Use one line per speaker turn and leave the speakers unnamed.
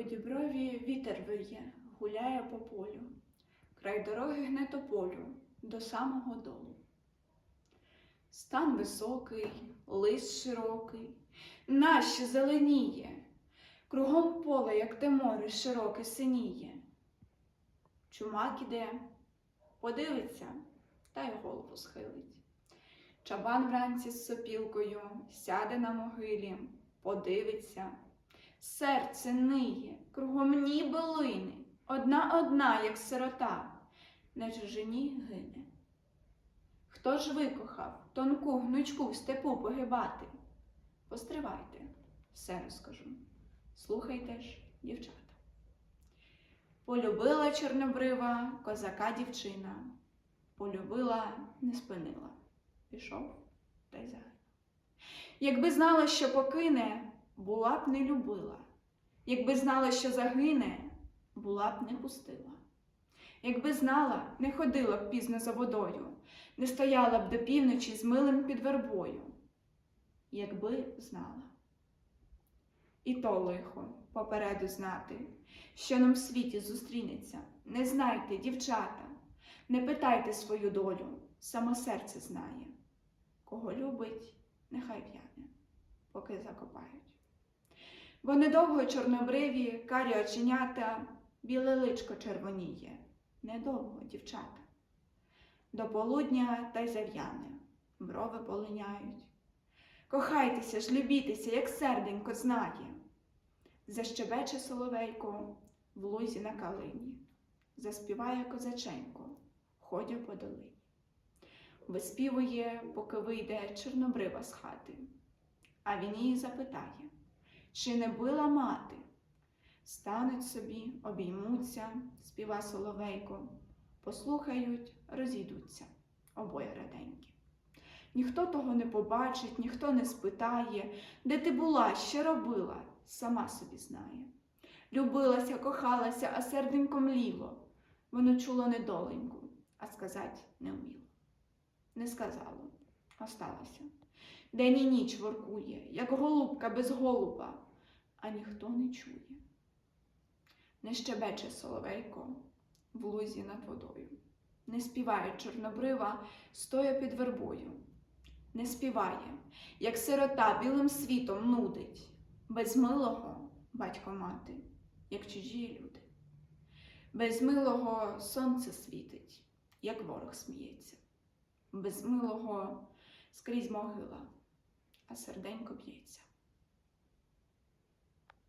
По діброві вітер виє, гуляє по полю, край дороги гне тополю до самого долу. Стан високий, лист широкий, наще зеленіє, кругом поле, як те море, широке синіє. Чумак іде, подивиться та й голову схилить. Чабан вранці з сопілкою сяде на могилі, подивиться. Серце ниє, кругом ніби лине, одна одна, як сирота, на чужині гине. Хто ж викохав тонку гнучку в степу погибати? Постривайте, все розкажу. Слухайте ж, дівчата. Полюбила чорнобрива козака дівчина, полюбила, не спинила, пішов та й загинув. Якби знала, що покине, була б не любила. Якби знала, що загине, була б не пустила. Якби знала, не ходила б пізно за водою, не стояла б до півночі з милим під вербою. Якби знала. І то лихо попереду знати, що нам в світі зустрінеться. Не знайте, дівчата, не питайте свою долю, само серце знає. Кого любить, нехай в'яне, поки закопають. Бо недовго чорнобриві, карі оченята, біле личко червоніє. Недовго, дівчата. До полудня та й зав'яне, брови полиняють. Кохайтеся ж, любітеся, як серденько знає. Защебече соловейко в лузі на калині, заспіває козаченько, ходя по долині. Виспівує, поки вийде чорнобрива з хати, а він її запитає, чи не била мати? Стануть собі, обіймуться, співа соловейко, послухають, розійдуться обоє раденькі. Ніхто того не побачить, ніхто не спитає, де ти була, що робила, сама собі знає. Любилася, кохалася, а серденько мліло. Воно чуло недоленьку, а сказать не вміло. Не сказало, осталося. День і ніч воркує, як голубка без голуба, а ніхто не чує. Не щебече соловейко в лузі над водою, не співає чорнобрива, стоя під вербою, не співає, як сирота білим світом нудить, без милого батько мати, як чужі люди. Без милого сонце світить, як ворог сміється, без милого скрізь могила, а серденько б'ється.